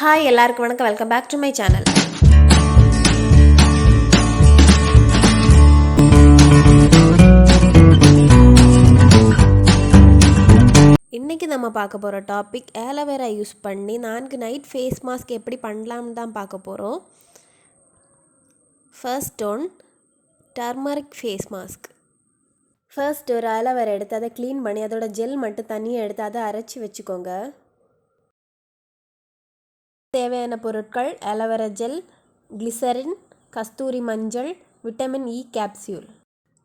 Hi எல்லாருக்கும் வணக்கம். Welcome back to my channel இன்றைக்கி நம்ம பார்க்க போகிற டாபிக் ஆலோவேரா யூஸ் பண்ணி நான்கு நைட் ஃபேஸ் மாஸ்க் எப்படி பண்ணலாம்னு தான் பார்க்க போகிறோம் first one turmeric face mask first ஒரு ஆலோவேரா எடுத்து அதை க்ளீன் பண்ணி அதோட ஜெல் மட்டும் தனியாக எடுத்து அதை அரைச்சி வச்சுக்கோங்க. தேவையான பொருட்கள் அலோவேரா ஜெல் கிளிசரின் கஸ்தூரி மஞ்சள் விட்டமின் இ கேப்சியூல்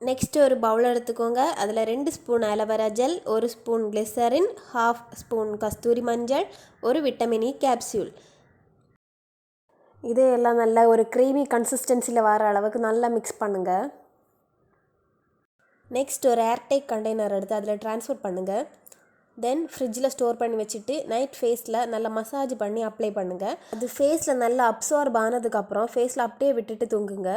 நெக்ஸ்ட் ஒரு பவுல் எடுத்துக்கோங்க. அதில் ரெண்டு ஸ்பூன் அலோவேரா ஜெல் ஒரு ஸ்பூன் கிளிசரின் ஹாஃப் ஸ்பூன் கஸ்தூரி மஞ்சள் ஒரு விட்டமின் e இ கேப்சியூல் இது எல்லாம் நல்ல ஒரு க்ரீமி கன்சிஸ்டன்சியில் வர அளவுக்கு நல்லா மிக்ஸ் பண்ணுங்கள் நெக்ஸ்ட் ஒரு ஏர்டைட் கண்டெய்னர் எடுத்து அதில் ட்ரான்ஸ்ஃபர் பண்ணுங்கள் தென் ஃப்ரிட்ஜில் ஸ்டோர் பண்ணி வச்சுட்டு நைட் ஃபேஸில் நல்லா மசாஜ் பண்ணி அப்ளை பண்ணுங்கள் அது ஃபேஸில் நல்லா அப்சார்ப் ஆனதுக்கப்புறம் ஃபேஸில் அப்படியே விட்டுட்டு தூங்குங்க.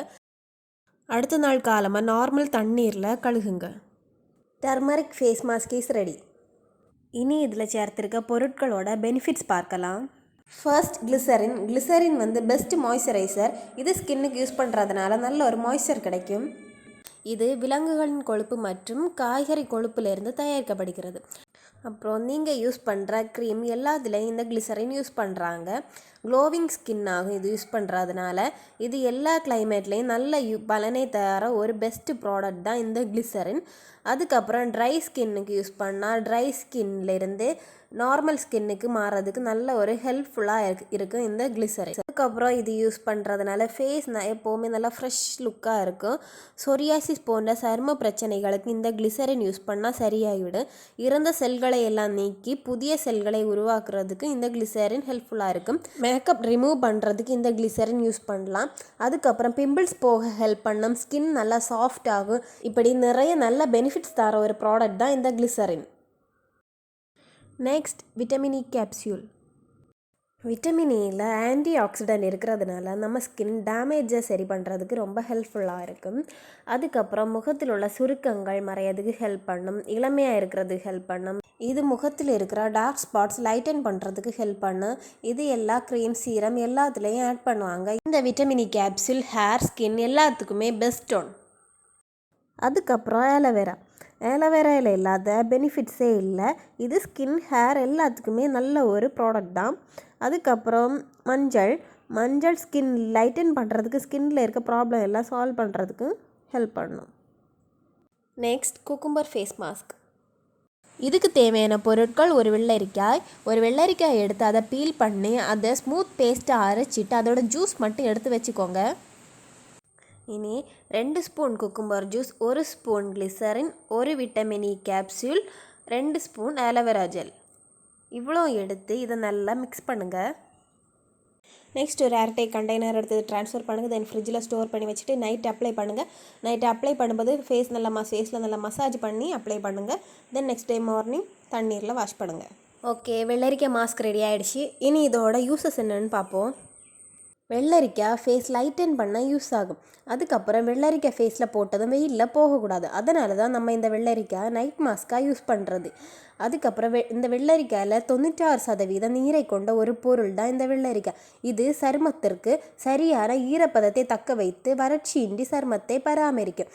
அடுத்த நாள் காலமாக நார்மல் தண்ணீரில் கழுகுங்க. Turmeric face mask is ready இனி இதில் சேர்த்துருக்க பொருட்களோட பெனிஃபிட்ஸ் பார்க்கலாம். ஃபர்ஸ்ட் கிளிசரின் கிளிசரின் வந்து பெஸ்ட் மாய்ஸ்சரைசர் இது ஸ்கின்னுக்கு யூஸ் பண்ணுறதுனால நல்ல ஒரு மாய்ஸ்சர் கிடைக்கும். இது விலங்குகளின் கொழுப்பு மற்றும் காய்கறி கொழுப்பிலிருந்து தயாரிக்கப்படுகிறது. அப்புறம் நீங்கள் யூஸ் பண்ணுற க்ரீம் எல்லாத்துலேயும் இந்த கிளிசரின் யூஸ் பண்ணுறாங்க க்ளோவிங் ஸ்கின் ஆகும். இது யூஸ் பண்ணுறதுனால இது எல்லா கிளைமேட்லேயும் நல்ல யூ பலனை தர ஒரு பெஸ்ட்டு ப்ராடக்ட் தான் இந்த கிளிசரின் அதுக்கப்புறம் ட்ரை ஸ்கின்னுக்கு யூஸ் பண்ணால் ட்ரை ஸ்கின்லேருந்து நார்மல் ஸ்கின்னுக்கு மாறதுக்கு நல்ல ஒரு ஹெல்ப்ஃபுல்லாக இருக்கு இருக்கும் இந்த கிளிசரின் அதுக்கப்புறம் இது யூஸ் பண்ணுறதுனால ஃபேஸ் ந எப்போவுமே நல்லா ஃப்ரெஷ் லுக்காக இருக்கும். சொரியாசிஸ் போன்ற சரும பிரச்சனைகளுக்கு இந்த கிளிசரின் யூஸ் பண்ணால் சரியாகிவிடும். இறந்த செல்களை எல்லாம் நீக்கி புதிய செல்களை உருவாக்குறதுக்கு இந்த கிளிசரின் ஹெல்ப்ஃபுல்லாக இருக்கும். மேக்கப் ரிமூவ் பண்ணுறதுக்கு இந்த கிளிசரின் யூஸ் பண்ணலாம். அதுக்கப்புறம் பிம்பிள்ஸ் போக ஹெல்ப் பண்ணும் ஸ்கின் நல்லா சாஃப்ட் ஆகும். இப்படி நிறைய நல்ல பெனிஃபிட்ஸ் தர ஒரு ப்ராடக்ட் தான் இந்த glycerin next vitamin E capsule vitamin antioxidant இருக்கிறதுனால நம்ம ஸ்கின் டேமேஜை சரி பண்ணுறதுக்கு ரொம்ப ஹெல்ப்ஃபுல்லாக இருக்கும். அதுக்கப்புறம் முகத்தில் உள்ள சுருக்கங்கள் மறையதுக்கு ஹெல்ப் பண்ணும். இளமையாக இருக்கிறதுக்கு ஹெல்ப் பண்ணும். இது முகத்தில் இருக்கிற டார்க் ஸ்பாட்ஸ் லைட்டன் பண்ணுறதுக்கு ஹெல்ப் பண்ணும் இது எல்லா க்ரீம் சீரம் எல்லாத்துலேயும் ஆட் பண்ணுவாங்க. இந்த vitamin E capsule hair skin எல்லாத்துக்குமே பெஸ்ட் ஒன் அதுக்கப்புறம் ஆலோவேரா ஆலோவேராவில் இல்லாத பெனிஃபிட்ஸே இல்லை. இது ஸ்கின் ஹேர் எல்லாத்துக்குமே நல்ல ஒரு ப்ராடக்ட் தான். அதுக்கப்புறம் மஞ்சள். மஞ்சள் ஸ்கின் லைட்டன் பண்ணுறதுக்கு ஸ்கின்னில் இருக்க ப்ராப்ளம் எல்லாம் சால்வ் பண்ணுறதுக்கு ஹெல்ப் பண்ணும். நெக்ஸ்ட் குக்கும்பர் ஃபேஸ் மாஸ்க் இதுக்கு தேவையான பொருட்கள் ஒரு வெள்ளரிக்காய் ஒரு வெள்ளரிக்காய் எடுத்து அதை பீல் பண்ணி அதை ஸ்மூத் பேஸ்ட்டை அரைச்சிட்டு அதோட ஜூஸ் மட்டும் எடுத்து வச்சுக்கோங்க. இனி ரெண்டு ஸ்பூன் குக்கும்பர் ஜூஸ் ஒரு ஸ்பூன் கிளிசரின் ஒரு விட்டமின் இ கேப்சூல் ரெண்டு ஸ்பூன் ஆலோவேரா ஜெல் இவ்வளோ எடுத்து இதை நல்லா மிக்ஸ் பண்ணுங்கள் நெக்ஸ்ட் ஒரு கண்டெய்னர் எடுத்து ட்ரான்ஸ்ஃபர் பண்ணுங்கள் தென் ஃப்ரிட்ஜில் ஸ்டோர் பண்ணி வச்சுட்டு நைட் அப்ளை பண்ணுங்கள் நைட் அப்ளை பண்ணும்போது ஃபேஸ் நல்லா ம ஃபேஸில் நல்லா மசாஜ் பண்ணி அப்ளை பண்ணுங்கள் தென் நெக்ஸ்ட் டே மார்னிங் தண்ணீரில் வாஷ் பண்ணுங்கள் ஓகே வெள்ளரிக்காய் மாஸ்க் ரெடி ஆகிடுச்சு இனி இதோட யூசஸ் என்னென்னு பார்ப்போம். வெள்ளரிக்காய் ஃபேஸ் லைட்டன் பண்ண யூஸ் ஆகும். அதுக்கப்புறம் வெள்ளரிக்காய் ஃபேஸில் போட்டதும் வெயிலில் போகக்கூடாது. அதனால தான் நம்ம இந்த வெள்ளரிக்காய் நைட் மாஸ்க்காக யூஸ் பண்ணுறது அதுக்கப்புறம் வெ இந்த வெள்ளரிக்காயில் தொண்ணூற்றாறு சதவீதம் நீரை கொண்ட ஒரு பொருள் தான் இந்த வெள்ளரிக்காய். இது சருமத்திற்கு சரியான ஈரப்பதத்தை தக்க வைத்து வறட்சியின்றி சருமத்தை பராமரிக்கும்.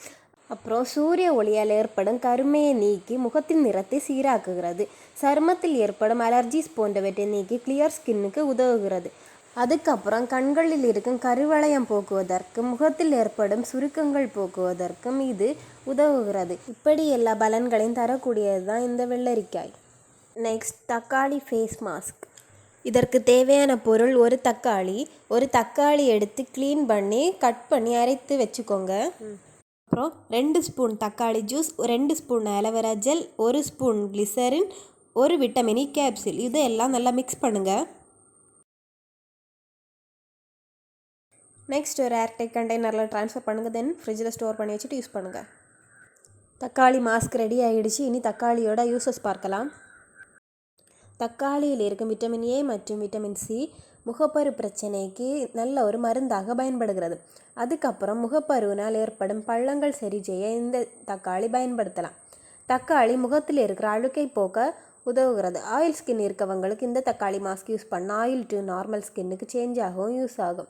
அப்புறம் சூரிய ஒளியால் ஏற்படும் கருமையை நீக்கி முகத்தின் நிறத்தை சீராக்குகிறது. சருமத்தில் ஏற்படும் அலர்ஜிஸ் போன்றவற்றை நீக்கி கிளியர் ஸ்கின்னுக்கு உதவுகிறது. அதுக்கப்புறம் கண்களில் இருக்கும் கருவளையம் போக்குவதற்கும் முகத்தில் ஏற்படும் சுருக்கங்கள் போக்குவதற்கும் இது உதவுகிறது. இப்படி எல்லா பலன்களையும் தரக்கூடியது தான் இந்த வெள்ளரிக்காய். நெக்ஸ்ட் தக்காளி ஃபேஸ் மாஸ்க் இதற்கு தேவையான பொருள் ஒரு தக்காளி. ஒரு தக்காளி எடுத்து க்ளீன் பண்ணி கட் பண்ணி அரைத்து வச்சுக்கோங்க. அப்புறம் ரெண்டு ஸ்பூன் தக்காளி ஜூஸ் ரெண்டு ஸ்பூன் அலவரா ஜெல் ஒரு ஸ்பூன் கிளிசரின் ஒரு விட்டமினி கேப்சில் இது எல்லாம் நல்லா மிக்ஸ் பண்ணுங்கள் நெக்ஸ்ட் ஒரு ஏர்டெக் கண்டெய்னரில் ட்ரான்ஸ்ஃபர் பண்ணுங்கள் தென் ஃப்ரிட்ஜில் ஸ்டோர் பண்ணி வச்சுட்டு யூஸ் பண்ணுங்கள் தக்காளி மாஸ்க் ரெடி ஆகிடுச்சு இனி தக்காளியோட யூசஸ் பார்க்கலாம். தக்காளியில் இருக்கும் விட்டமின் ஏ மற்றும் விட்டமின் சி முகப்பரு பிரச்சனைக்கு நல்ல ஒரு மருந்தாக பயன்படுகிறது. அதுக்கப்புறம் முகப்பருவினால் ஏற்படும் பள்ளங்கள் சரி செய்ய இந்த தக்காளி பயன்படுத்தலாம். தக்காளி முகத்தில் இருக்கிற அழுக்கை போக்க உதவுகிறது. ஆயில் ஸ்கின் இருக்கவங்களுக்கு இந்த தக்காளி மாஸ்க் யூஸ் பண்ண ஆயில் டு நார்மல் ஸ்கின்னுக்கு சேஞ்ச் ஆகவும் யூஸ் ஆகும்.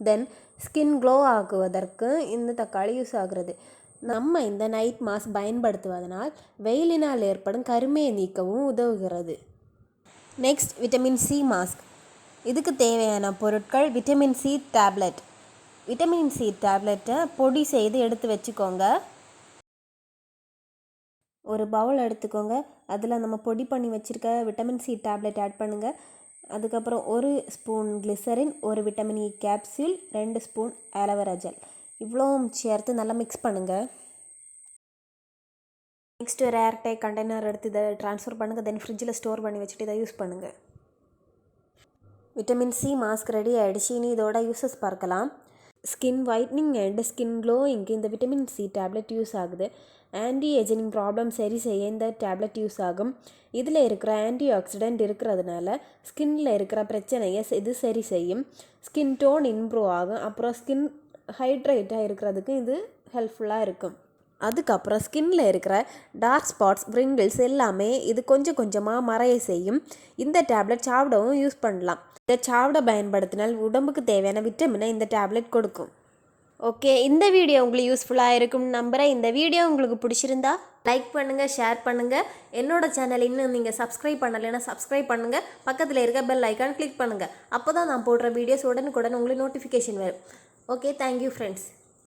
தென் ஸ்கின் க்ளோ ஆகுவதற்கு இந்த தக்காளி யூஸ் ஆகிறது. நம்ம இந்த நைட் மாஸ்க் பயன்படுத்துவதனால் வெயிலினால் ஏற்படும் கருமையை நீக்கவும் உதவுகிறது. நெக்ஸ்ட் விட்டமின் சி மாஸ்க் இதுக்கு தேவையான பொருட்கள் vitamin C tablet vitamin C டேப்லெட்டை பொடி செய்து எடுத்து வச்சுக்கோங்க. ஒரு பவுல் எடுத்துக்கோங்க. அதில் நம்ம பொடி பண்ணி வச்சுருக்க விட்டமின் சி டேப்லெட் ஆட் பண்ணுங்கள் அதுக்கப்புறம் ஒரு ஸ்பூன் கிளிசரின் ஒரு விட்டமின் இ கேப்சியூல் ரெண்டு ஸ்பூன் ஆலோவேரா ஜெல் இவ்வளோவும் சேர்த்து நல்லா மிக்ஸ் பண்ணுங்கள் நெக்ஸ்ட் ஒரு ஏர்டை கண்டெய்னர் எடுத்து இதை ட்ரான்ஸ்ஃபர் பண்ணுங்கள் தென் ஃப்ரிட்ஜில் ஸ்டோர் பண்ணி வச்சுட்டு இதை யூஸ் பண்ணுங்கள் விட்டமின் சி மாஸ்க் ரெடி ஆகிடுச்சு இனி இதோட யூசஸ் பார்க்கலாம். ஸ்கின் ஒயிட்னிங் அண்ட் ஸ்கின் க்ளோயிங்க்கு இந்த விட்டமின் சி டேப்லெட் யூஸ் ஆகுது. ஆன்டி ஏஜிங் ப்ராப்ளம் சரி செய்ய இந்த டேப்லெட் யூஸ் ஆகும். இதில் இருக்கிற ஆன்டி ஆக்சிடெண்ட் இருக்கிறதுனால ஸ்கின்னில் இருக்கிற பிரச்சனையை இது சரி செய்யும். ஸ்கின் டோன் இம்ப்ரூவ் ஆகும். அப்புறம் ஸ்கின் ஹைட்ரேட்டாக இருக்கிறதுக்கு இது ஹெல்ப்ஃபுல்லாக இருக்கும். அதுக்கப்புறம் ஸ்கின்ல இருக்கிற டார்க் ஸ்பாட்ஸ் ப்ரிங்கிள்ஸ் எல்லாமே இது கொஞ்சம் கொஞ்சமாக மறைய செய்யும். இந்த டேப்லெட் சாப்பிடவும் யூஸ் பண்ணலாம். இதை சாப்பிட பயன்படுத்தினால் உடம்புக்கு தேவையான விட்டமினை இந்த டேப்லெட் கொடுக்கும். ஓகே இந்த வீடியோ உங்களுக்கு யூஸ்ஃபுல்லாக இருக்கும்னு நம்புகிறேன் இந்த வீடியோ உங்களுக்கு பிடிச்சிருந்தா லைக் பண்ணுங்கள் ஷேர் பண்ணுங்கள் என்னோட சேனல் இன்னும் நீங்கள் சப்ஸ்கிரைப் பண்ணலைன்னா சப்ஸ்கிரைப் பண்ணுங்கள் பக்கத்தில் இருக்க பெல் ஐக்கான் கிளிக் பண்ணுங்கள் அப்போ தான் நான் போடுற வீடியோஸ் உடனுக்குடன் உங்களுக்கு நோட்டிஃபிகேஷன் வரும். Okay thank you friends